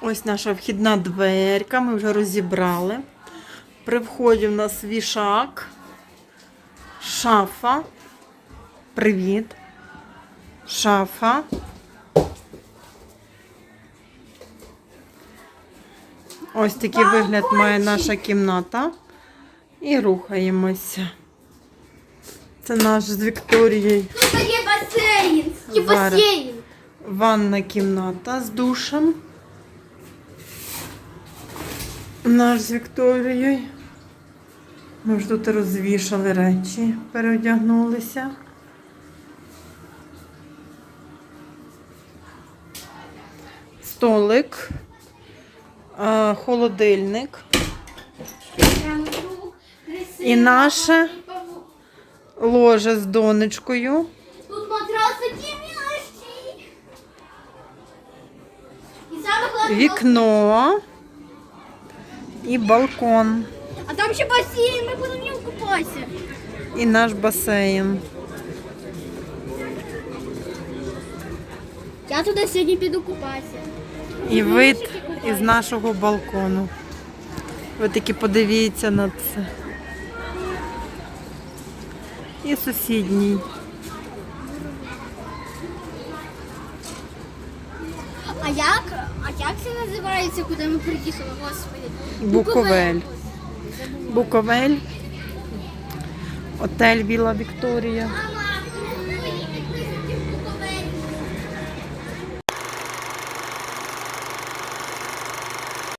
Ось наша вхідна дверка, ми вже розібрали. При вході в нас вішак, шафа. Привіт. Шафа. Ось такий вигляд має наша кімната. І рухаємося. Це наш з Вікторією Тут є басейн. Зараз. басейн. Ванна кімната з душем. Наш з Вікторією. Ми вже тут розвішали речі, переодягнулися. Столик, холодильник і наше ложе з донечкою. Вікно і балкон, А там ще басейн, ми будемо в ньому купатися. і наш басейн. Я туди сьогодні піду купатися. І вид із нашого балкону. Ви таки подивіться на це. І сусідній. А як, а як це називається, куди ми приїхали, господи? Буковель. Буковель. Отель Віла Вікторія. Мамо,